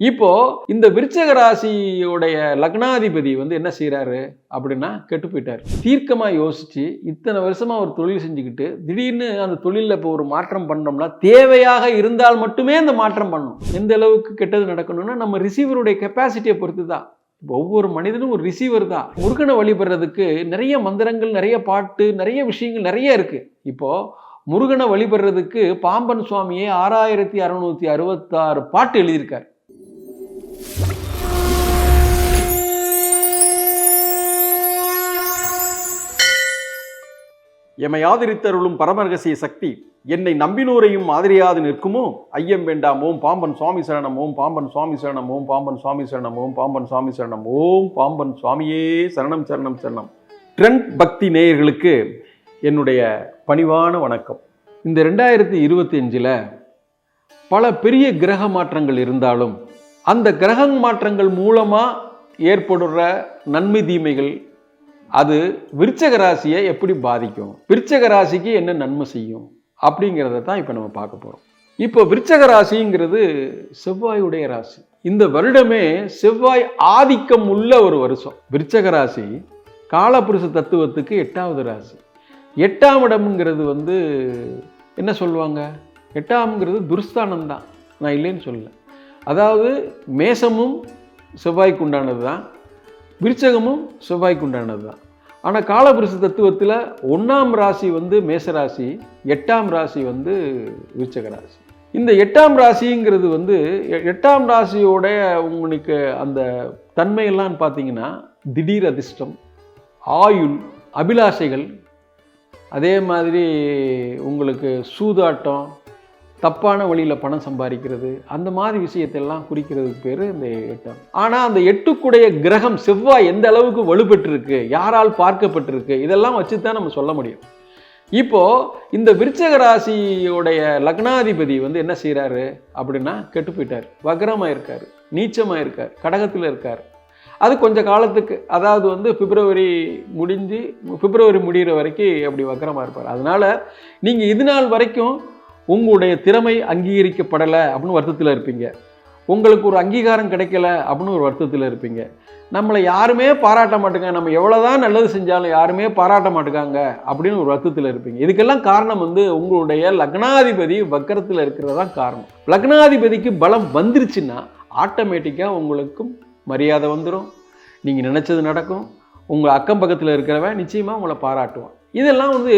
இப்போ இந்த விருச்சக ராசியுடைய லக்னாதிபதி வந்து என்ன செய்கிறாரு அப்படின்னா கெட்டு போயிட்டார். தீர்க்கமாக யோசிச்சு இத்தனை வருஷமாக ஒரு தொழில் செஞ்சுக்கிட்டு திடீர்னு அந்த தொழிலில் இப்போ ஒரு மாற்றம் பண்ணோம்னா தேவையாக இருந்தால் மட்டுமே அந்த மாற்றம் பண்ணணும். எந்த அளவுக்கு கெட்டது நடக்கணும்னா நம்ம ரிசீவருடைய கெப்பாசிட்டியை பொறுத்து தான் ஒவ்வொரு மனிதனும் ஒரு ரிசீவர் தான். முருகனை வழிபடுறதுக்கு நிறைய மந்திரங்கள் நிறைய பாட்டு நிறைய விஷயங்கள் நிறைய இருக்கு. இப்போ முருகனை வழிபடுறதுக்கு பாம்பன் சுவாமியே ஆறாயிரத்தி அறுநூத்தி அறுபத்தாறு பாட்டு எழுதியிருக்கார். எமை ஆதரித்தருளும் பரமரகசிய சக்தி. என்னை நம்பினோரையும் ஆதரியாது நிற்குமோ? ஐயம் வேண்டாம். ஓம் பாம்பன் சுவாமி சரணம். ஓம் பாம்பன் சுவாமி சரணம். ஓம் பாம்பன் சுவாமி சரணம். ஓம் பாம்பன் சுவாமி சரணம். ஓம் பாம்பன் சுவாமியே சரணம் சரணம் சரணம். ட்ரெண்ட் பக்தி நேயர்களுக்கு என்னுடைய பணிவான வணக்கம். இந்த ரெண்டாயிரத்தி இருபத்தி அஞ்சில் பல பெரிய கிரக மாற்றங்கள் இருந்தாலும் அந்த கிரக மாற்றங்கள் மூலமாக ஏற்படுற நன்மை தீமைகள் அது விருச்சக ராசியை எப்படி பாதிக்கும்? விருச்சக ராசிக்கு என்ன நன்மை செய்யும்? அப்படிங்கிறத தான் இப்போ நம்ம பார்க்க போகிறோம் இப்போ விருச்சக ராசிங்கிறது செவ்வாயுடைய ராசி. இந்த வருடமே செவ்வாய் ஆதிக்கம் உள்ள ஒரு வருஷம். விருச்சக ராசி காலபுருஷ தத்துவத்துக்கு எட்டாவது ராசி. எட்டாம் இடம்ங்கிறது வந்து என்ன சொல்லுவாங்க? எட்டாம்ங்கிறது துர்ஸ்தானம் தான் நான் இல்லைன்னு சொல்லல. அதாவது மேசமும் செவ்வாய்க்கு உண்டானது தான் விருச்சகமும் செவ்வாய்க்குண்டானது தான் ஆனால் காலபுருஷ தத்துவத்தில் ஒன்றாம் ராசி வந்து மேசராசி எட்டாம் ராசி வந்து விருச்சக ராசி. இந்த எட்டாம் ராசிங்கிறது வந்து எட்டாம் ராசியோடைய உங்களுக்கு அந்த தன்மையெல்லாம் பார்த்தீங்கன்னா திடீர் அதிர்ஷ்டம் ஆயுள் அபிலாஷைகள் அதே மாதிரி உங்களுக்கு சூதாட்டம் தப்பான வழியில் பணம் சம்பாதிக்கிறது அந்த மாதிரி விஷயத்தெல்லாம் குறிக்கிறதுக்கு பேர் இந்த எட்டாம். ஆனால் அந்த எட்டுக்குடைய கிரகம் செவ்வாய் எந்த அளவுக்கு வலுப்பெற்றிருக்கு யாரால் பார்க்கப்பட்டிருக்கு இதெல்லாம் வச்சு தான் நம்ம சொல்ல முடியும். இப்போது இந்த விருச்சக ராசியோடைய லக்னாதிபதி வந்து என்ன செய்கிறாரு அப்படின்னா கெட்டு போயிட்டார். வக்ரமாக இருக்கார் நீச்சமாக இருக்கார் கடகத்தில் இருக்கார். அது கொஞ்சம் காலத்துக்கு அதாவது வந்து பிப்ரவரி முடிஞ்சு பிப்ரவரி முடிகிற வரைக்கும் அப்படி வக்கரமாக இருப்பார். அதனால் நீங்கள் இது நாள் வரைக்கும் உங்களுடைய திறமை அங்கீகரிக்கப்படலை அப்படின்னு வருத்தத்தில் இருப்பீங்க. உங்களுக்கு ஒரு அங்கீகாரம் கிடைக்கல அப்படின்னு ஒரு வருத்தத்தில் இருப்பீங்க. நம்மளை யாருமே பாராட்ட மாட்டேங்க. நம்ம எவ்வளோதான் நல்லது செஞ்சாலும் யாருமே பாராட்ட மாட்டேங்காங்க அப்படின்னு ஒரு வருத்தத்தில் இருப்பீங்க. இதுக்கெல்லாம் காரணம் வந்து உங்களுடைய லக்னாதிபதி வக்கரத்தில் இருக்கிறது தான் காரணம். லக்னாதிபதிக்கு பலம் வந்துருச்சுன்னா ஆட்டோமேட்டிக்காக உங்களுக்கும் மரியாதை வந்துடும் நீங்கள் நினச்சது நடக்கும். உங்கள் அக்கம் பக்கத்தில் இருக்கிறவன் நிச்சயமாக உங்களை பாராட்டுவான். இதெல்லாம் வந்து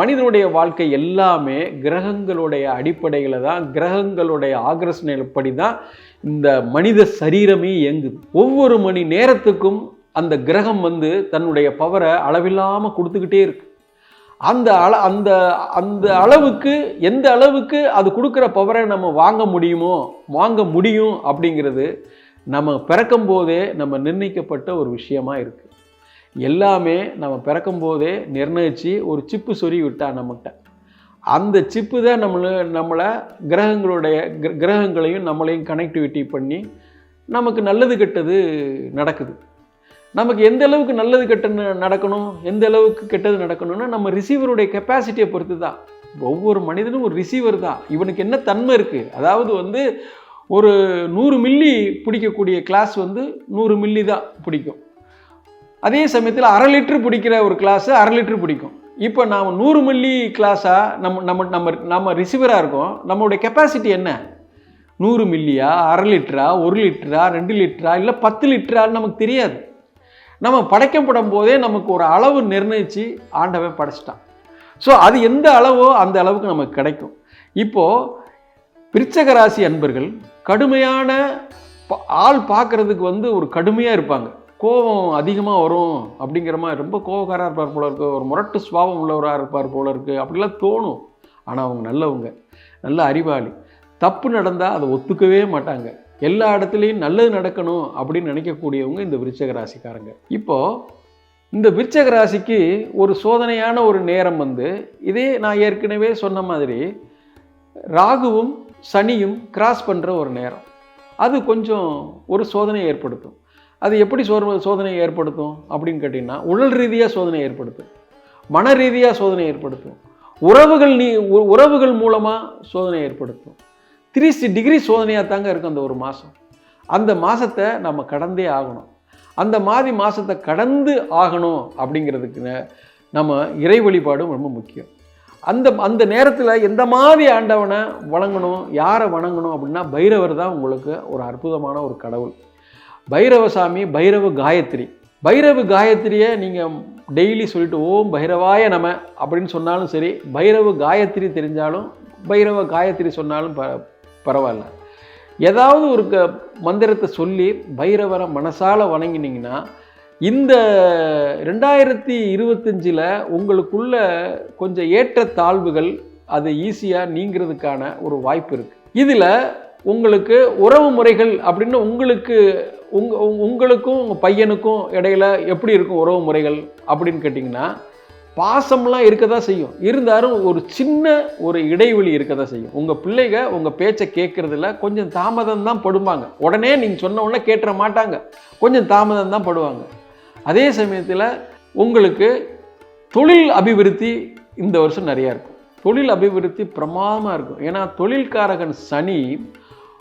மனிதனுடைய வாழ்க்கை எல்லாமே கிரகங்களுடைய அடிப்படையில் தான் கிரகங்களுடைய ஆக்ரஷனைப்படி தான் இந்த மனித சரீரமே இயங்குது. ஒவ்வொரு மணி நேரத்துக்கும் அந்த கிரகம் வந்து தன்னுடைய பவரை அளவில்லாமல் கொடுத்துக்கிட்டே இருக்கு. அந்த அள அந்த அந்த அளவுக்கு எந்த அளவுக்கு அது கொடுக்குற பவரை நம்ம வாங்க முடியுமோ வாங்க முடியும் அப்படிங்கிறது நம்ம பிறக்கும் போதே நம்ம நிர்ணயிக்கப்பட்ட ஒரு விஷயமா இருக்குது எல்லாமே நம்ம பிறக்கும் போதே நிர்ணயித்து ஒரு சிப்பு சொறி விட்டா நம்மகிட்ட. அந்த சிப்பு தான் நம்மளை நம்மளை கிரகங்களுடைய கிர- கிரகங்களையும் நம்மளையும் கனெக்டிவிட்டி பண்ணி நமக்கு நல்லது கெட்டது நடக்குது. நமக்கு எந்த அளவுக்கு நல்லது கெட்டது நடக்கணும் எந்த அளவுக்கு கெட்டது நடக்கணும்னா நம்ம ரிசீவருடைய கெப்பாசிட்டியை பொறுத்து தான் ஒவ்வொரு மனிதனும் ஒரு ரிசீவர் தான். இவனுக்கு என்ன தன்மை இருக்குது அதாவது வந்து ஒரு நூறு மில்லி பிடிக்கக்கூடிய கிளாஸ் வந்து நூறு மில்லி தான் பிடிக்கும். அதே சமயத்தில் அரை லிட்டர் பிடிக்கிற ஒரு கிளாஸு அரை லிட்டர் பிடிக்கும். இப்போ நாம் நூறு மில்லி கிளாஸாக நம்ம நம்ம நம்ம நம்ம ரிசீவராக இருக்கோம். நம்மளுடைய கெப்பாசிட்டி என்ன? நூறு மில்லியா அரை லிட்டரா ஒரு லிட்டரா ரெண்டு லிட்டரா இல்லை பத்து லிட்டரான்னு நமக்கு தெரியாது. நம்ம படைக்கப்படும் போதே நமக்கு ஒரு அளவு நிர்ணயித்து ஆண்டவன் படைச்சிட்டான். ஸோ அது எந்த அளவோ அந்த அளவுக்கு நமக்கு கிடைக்கும். இப்போது விருச்சக ராசி அன்பர்கள் கடுமையான ப- ஆள் பார்க்கறதுக்கு வந்து ஒரு கடுமையாக இருப்பாங்க. கோபம் அதிகமாக வரும் அப்படிங்கிற மாதிரி ரொம்ப கோபக்காராக இருப்பார் போல இருக்குது ஒரு முரட்டு சுவாபம் உள்ளவராக இருப்பார் போல இருக்குது அப்படிலாம் தோணும். ஆனால் அவங்க நல்லவங்க. நல்ல அறிவாளி. தப்பு நடந்தால் அதை ஒத்துக்கவே மாட்டாங்க. எல்லா இடத்துலையும் நல்லது நடக்கணும் அப்படின்னு நினைக்கக்கூடியவங்க இந்த விருச்சக ராசிக்காரங்க. இப்போது இந்த விருச்சக ராசிக்கு ஒரு சோதனையான ஒரு நேரம் வந்து இதே நான் ஏற்கனவே சொன்ன மாதிரி ராகுவும் சனியும் கிராஸ் பண்ணுற ஒரு நேரம். அது கொஞ்சம் ஒரு சோதனை ஏற்படுத்தும். அது எப்படி சோ சோதனையை ஏற்படுத்தும் அப்படின்னு கேட்டிங்கன்னா உடல் ரீதியாக சோதனை ஏற்படுத்தும். மன ரீதியாக சோதனை ஏற்படுத்தும். உறவுகள் நீ உ- உறவுகள் மூலமாக சோதனை ஏற்படுத்தும். த்ரீ டிகிரி சோதனையாக தாங்க இருக்கும் அந்த ஒரு மாதம் அந்த மாதத்தை நம்ம கடந்தே ஆகணும். அந்த மாதிரி மாதத்தை கடந்து ஆகணும் அப்படிங்கிறதுக்கு நம்ம இறை வழிபாடும் ரொம்ப முக்கியம். அந்த அந்த நேரத்தில் எந்த மாதிரி ஆண்டவனை வணங்கணும் யாரை வணங்கணும் அப்படின்னா பைரவர் தான் உங்களுக்கு ஒரு அற்புதமான ஒரு கடவுள். பைரவசாமி பைரவ காயத்ரி. பைரவ காயத்ரியை நீங்கள் டெய்லி சொல்லிட்டு ஓம் பைரவாய நம அப்படின்னு சொன்னாலும் சரி பைரவ காயத்ரி தெரிஞ்சாலும் பைரவ காயத்ரி சொன்னாலும் ப பரவாயில்ல. ஏதாவது ஒரு க மந்திரத்தை சொல்லி பைரவரை மனசால் வணங்கினீங்கன்னா இந்த ரெண்டாயிரத்தி இருபத்தஞ்சில் உங்களுக்குள்ள கொஞ்சம் ஏற்ற தாழ்வுகள் அது ஈஸியாக நீங்கிறதுக்கான ஒரு வாய்ப்பு இருக்குது இதில் உங்களுக்கு உறவு முறைகள் அப்படின்னு உங்களுக்கு உங்க உங்களுக்கும் உங்கள் பையனுக்கும் இடையில எப்படி இருக்கும் உறவு முறைகள் அப்படின்னு கேட்டிங்கன்னா பாசம்லாம் இருக்க தான் செய்யும். இருந்தாலும் ஒரு சின்ன ஒரு இடைவெளி இருக்க தான் செய்யும். உங்கள் பிள்ளைங்க உங்கள் பேச்சை கேட்குறதுல கொஞ்சம் தாமதம் தான் படுவாங்க. உடனே நீங்கள் சொன்ன உடனே கேட்டுற மாட்டாங்க. கொஞ்சம் தாமதம் தான் படுவாங்க. அதே சமயத்தில் உங்களுக்கு தொழில் அபிவிருத்தி இந்த வருஷம் நிறையா இருக்கும். தொழில் அபிவிருத்தி பிரமாதமாக இருக்கும். ஏன்னா தொழில்காரகன் சனி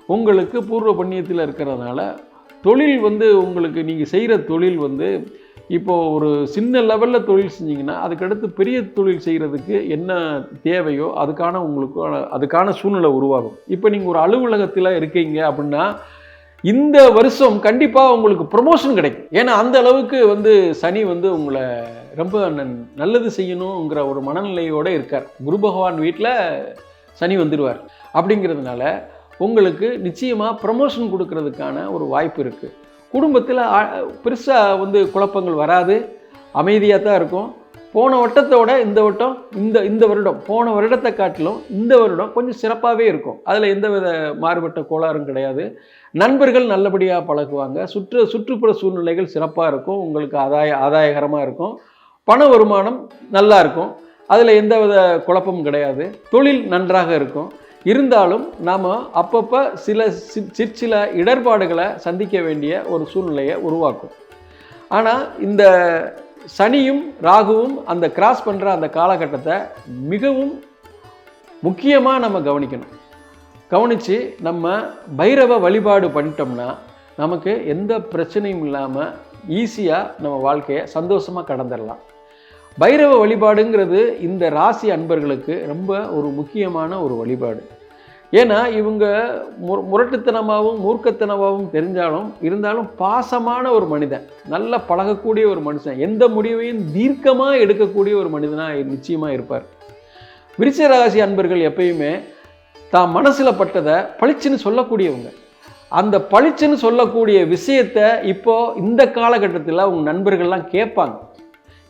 உங்களுக்கு பூர்வ புண்ணியத்தில் இருக்கிறதுனால தொழில் வந்து உங்களுக்கு நீங்கள் செய்கிற தொழில் வந்து இப்போ ஒரு சின்ன லெவலில் தொழில் செஞ்சீங்கன்னா அதுக்கடுத்து பெரிய தொழில் செய்கிறதுக்கு என்ன தேவையோ அதுக்கான உங்களுக்கு அதுக்கான சூழ்நிலை உருவாகும். இப்போ நீங்கள் ஒரு அலுவலகத்தில் இருக்கீங்க அப்படின்னா இந்த வருஷம் கண்டிப்பாக உங்களுக்கு ப்ரொமோஷன் கிடைக்கும். ஏன்னா அந்த அளவுக்கு வந்து சனி வந்து உங்களை ரொம்ப நன்- நல்லது செய்யணுங்கிற ஒரு மனநிலையோடு இருக்கார். குரு பகவான் வீட்டில் சனி வந்துடுவார் அப்படிங்கிறதுனால உங்களுக்கு நிச்சயமாக ப்ரமோஷன் கொடுக்கறதுக்கான ஒரு வாய்ப்பு இருக்குது குடும்பத்தில் பெருசாக வந்து குழப்பங்கள் வராது. அமைதியாக தான் இருக்கும். போன வட்டத்தோட இந்த வட்டம் இந்த இந்த வருடம் போன வருடத்தை காட்டிலும் இந்த வருடம் கொஞ்சம் சிறப்பாகவே இருக்கும். அதில் எந்தவித மாறுபட்ட கோளாறும் கிடையாது. நண்பர்கள் நல்லபடியாக பழகுவாங்க. சுற்று சுற்றுப்புற சூழ்நிலைகள் சிறப்பாக இருக்கும். உங்களுக்கு ஆதாய ஆதாயகரமாக இருக்கும். பண வருமானம் நல்லா இருக்கும். அதில் எந்தவித குழப்பமும் கிடையாது. தொழில் நன்றாக இருக்கும். இருந்தாலும் நாம் அப்பப்போ சில சிற்சில இடர்பாடுகளை சந்திக்க வேண்டிய ஒரு சூழ்நிலையை உருவாக்கும். ஆனால் இந்த சனியும் ராகுவும் அந்த கிராஸ் பண்ணுற அந்த காலகட்டத்தை மிகவும் முக்கியமாக நம்ம கவனிக்கணும். கவனித்து நம்ம பைரவ வழிபாடு பண்ணிட்டோம்னா நமக்கு எந்த பிரச்சனையும் இல்லாமல் ஈஸியாக நம்ம வாழ்க்கையை சந்தோஷமாக கடந்துடலாம் பைரவ வழிபாடுங்கிறது இந்த ராசி அன்பர்களுக்கு ரொம்ப ஒரு முக்கியமான ஒரு வழிபாடு. ஏன்னா இவங்க மு முரட்டுத்தனமாகவும் மூர்க்கத்தனமாகவும் தெரிஞ்சாலும் இருந்தாலும் பாசமான ஒரு மனிதன் நல்ல பழகக்கூடிய ஒரு மனுஷன் எந்த முடிவையும் தீர்க்கமாக எடுக்கக்கூடிய ஒரு மனிதனாக நிச்சயமாக இருப்பார். விருச்ச ராசி அன்பர்கள் எப்பயுமே தான் மனசில் பட்டதை பளிச்சுன்னு சொல்லக்கூடியவங்க. அந்த பளிச்சுன்னு சொல்லக்கூடிய விஷயத்த இப்போ இந்த காலகட்டத்தில் உங்கள் நண்பர்கள்லாம் கேட்பாங்க.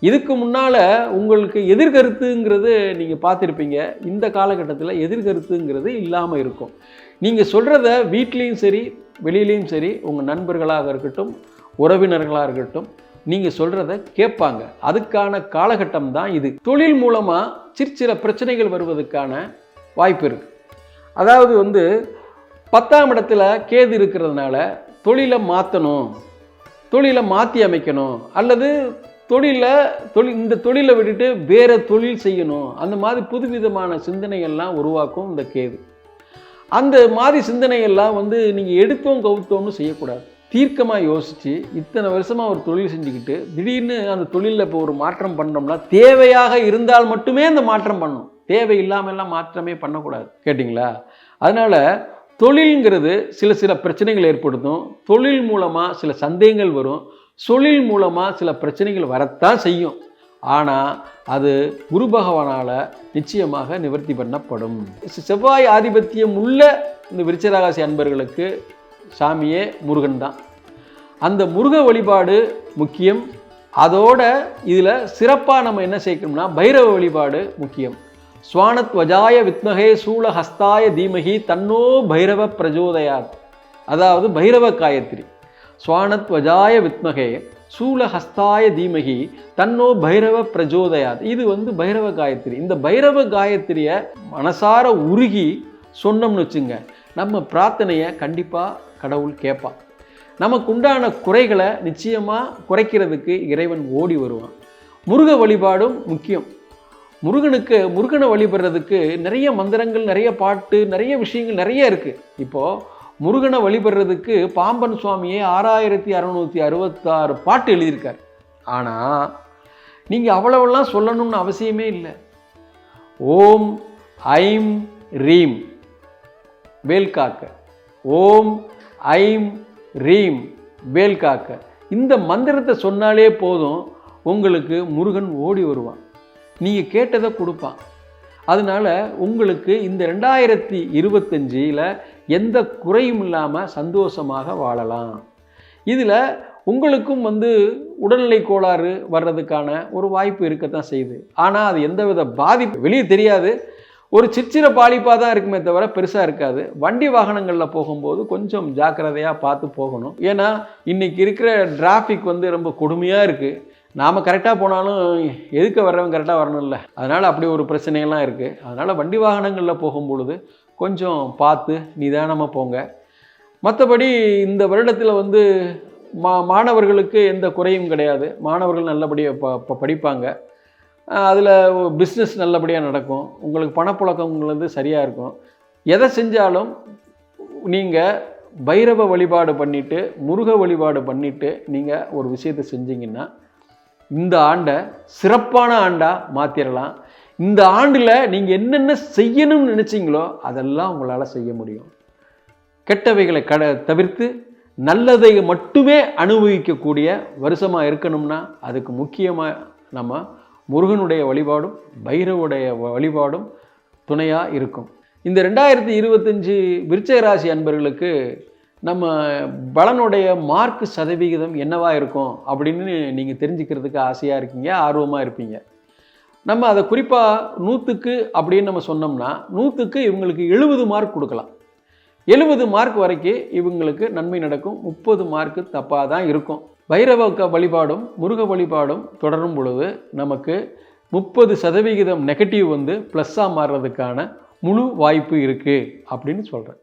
இதுக்கு முன்னால் உங்களுக்கு எதிர்கருத்துங்கிறது நீங்கள் பார்த்துருப்பீங்க. இந்த காலகட்டத்தில் எதிர்கருத்துங்கிறது இல்லாமல் இருக்கும். நீங்கள் சொல்கிறத வீட்லேயும் சரி வெளியிலையும் சரி உங்கள் நண்பர்களாக இருக்கட்டும் உறவினர்களாக இருக்கட்டும் நீங்கள் சொல்கிறத கேட்பாங்க. அதுக்கான காலகட்டம் தான் இது. தொழில் மூலமாக சிற்சில பிரச்சனைகள் வருவதற்கான வாய்ப்பு இருக்குது அதாவது வந்து பத்தாம் இடத்துல கேது இருக்கிறதுனால தொழிலை மாற்றணும் தொழிலை மாற்றி அமைக்கணும் அல்லது தொழிலை தொழில் இந்த தொழிலை விட்டுட்டு வேறு தொழில் செய்யணும். அந்த மாதிரி புதுவிதமான சிந்தனைகள்லாம் உருவாக்கும் இந்த கேது. அந்த மாதிரி சிந்தனைகள்லாம் வந்து நீங்கள் எடுத்தோம் கவுத்தோம்னு செய்யக்கூடாது. தீர்க்கமாக யோசித்து இத்தனை வருஷமாக ஒரு தொழில் செஞ்சுக்கிட்டு திடீர்னு அந்த தொழிலில் இப்போ ஒரு மாற்றம் பண்ணோம்னா தேவையாக இருந்தால் மட்டுமே அந்த மாற்றம் பண்ணணும் தேவை இல்லாமல்லாம் மாற்றமே பண்ணக்கூடாது. கேட்டிங்களா? அதனால் தொழில்ங்கிறது சில சில பிரச்சனைகள் ஏற்படுத்தும். தொழில் மூலமாக சில சந்தேகங்கள் வரும். தொழில் மூலமாக சில பிரச்சனைகள் வரத்தான் செய்யும். ஆனால் அது குரு பகவானால் நிச்சயமாக நிவர்த்தி பண்ணப்படும். செவ்வாய் ஆதிபத்தியம் உள்ள இந்த விருச்சராகாசி அன்பர்களுக்கு சாமியே முருகன் தான். அந்த முருக வழிபாடு முக்கியம். அதோட இதில் சிறப்பாக நம்ம என்ன சேர்க்கணும்னா பைரவ வழிபாடு முக்கியம். சுவானத்வஜாய வித்மகே சூலஹஸ்தாய தீமகி தன்னோ பைரவ பிரஜோதயாத். அதாவது பைரவ காயத்ரி. ஸ்வானத்வஜாய வித்மகே சூலஹஸ்தாய தீமகி தன்னோ பைரவ பிரஜோதயாத். இது வந்து பைரவ காயத்ரி. இந்த பைரவ காயத்ரியை மனசார உருகி சொன்னோம்னு வச்சுங்க நம்ம பிரார்த்தனையை கண்டிப்பாக கடவுள் கேட்பான் நமக்கு உண்டான குறைகளை நிச்சயமாக குறைக்கிறதுக்கு இறைவன் ஓடி வருவான். முருக வழிபாடும் முக்கியம். முருகனுக்கு முருகனை வழிபடுறதுக்கு நிறைய மந்திரங்கள் நிறைய பாட்டு நிறைய விஷயங்கள் நிறைய இருக்குது இப்போது முருகனை வழிபடுறதுக்கு பாம்பன் சுவாமியை ஆறாயிரத்தி அறநூற்றி அறுபத்தாறு பாட்டு எழுதியிருக்கார். ஆனால் நீங்கள் அவ்வளவெல்லாம் சொல்லணும்னு அவசியமே இல்லை. ஓம் ஐம் ரீம். வேல் காக்க. ஓம் ஐம் ரீம். வேல்காக்க இந்த மந்திரத்தை சொன்னாலே போதும் உங்களுக்கு முருகன் ஓடி வருவான். நீங்கள் கேட்டதை கொடுப்பான். அதனால் உங்களுக்கு இந்த ரெண்டாயிரத்தி இருபத்தஞ்சில் எந்த குறையும் இல்லாமல் சந்தோஷமாக வாழலாம். இதில் உங்களுக்கும் வந்து உடல்நிலை கோளாறு வர்றதுக்கான ஒரு வாய்ப்பு இருக்கத்தான் செய்யுது. ஆனால் அது எந்தவித பாதிப்பு வெளியே தெரியாது. ஒரு சிற்சிற பாலிப்பாக தான் இருக்குமே தவிர பெருசாக இருக்காது. வண்டி வாகனங்களில் போகும்போது கொஞ்சம் ஜாக்கிரதையாக பார்த்து போகணும். ஏன்னா இன்றைக்கி இருக்கிற டிராஃபிக் வந்து ரொம்ப கொடுமையாக இருக்குது நாம் கரெக்டாக போனாலும் எதுக்க வர்றவங்க கரெக்டாக வரணும்ல? அதனால் அப்படி ஒரு பிரச்சனைகள்லாம் இருக்குது அதனால் வண்டி வாகனங்களில் போகும்பொழுது கொஞ்சம் பார்த்து நிதானமாக போங்க. மற்றபடி இந்த வருடத்தில் வந்து மா மாணவர்களுக்கு எந்த குறையும் கிடையாது. மாணவர்கள் நல்லபடியாக ப ப படிப்பாங்க. அதில் பிஸ்னஸ் நல்லபடியாக நடக்கும். உங்களுக்கு பணப்புழக்கம் வந்து சரியாக இருக்கும். எதை செஞ்சாலும் நீங்கள் பைரவ வழிபாடு பண்ணிவிட்டு முருக வழிபாடு பண்ணிவிட்டு நீங்கள் ஒரு விஷயத்தை செஞ்சீங்கன்னா இந்த ஆண்டை சிறப்பான ஆண்டாக மாற்றிடலாம் இந்த ஆண்டில் நீங்கள் என்னென்ன செய்யணும்னு நினச்சிங்களோ அதெல்லாம் உங்களால் செய்ய முடியும். கெட்டவைகளை கட தவிர்த்து நல்லதை மட்டுமே அனுபவிக்கக்கூடிய வருஷமாக இருக்கணும்னா அதுக்கு முக்கியமாக நம்ம முருகனுடைய வழிபாடும் பைரவுடைய வழிபாடும் துணையாக இருக்கும். இந்த ரெண்டாயிரத்தி இருபத்தஞ்சி விருச்சய ராசி அன்பர்களுக்கு நம்ம பலனுடைய மார்க் சதவிகிதம் என்னவாக இருக்கும் அப்படின்னு நீங்கள் தெரிஞ்சுக்கிறதுக்கு ஆசையாக இருக்கீங்க ஆர்வமாக இருப்பீங்க. நம்ம அதை குறிப்பாக நூற்றுக்கு அப்படின்னு நம்ம சொன்னோம்னா நூற்றுக்கு இவங்களுக்கு எழுபது மார்க் கொடுக்கலாம். எழுபது மார்க் வரைக்கும் இவங்களுக்கு நன்மை நடக்கும். முப்பது மார்க்கு தப்பாக தான் இருக்கும். பைரவ வழிபாடும் முருக வழிபாடும் தொடரும் பொழுது நமக்கு முப்பது சதவிகிதம் நெகட்டிவ் வந்து ப்ளஸ்ஸாக மாறுறதுக்கான முழு வாய்ப்பு இருக்குது அப்படின்னு சொல்கிறேன்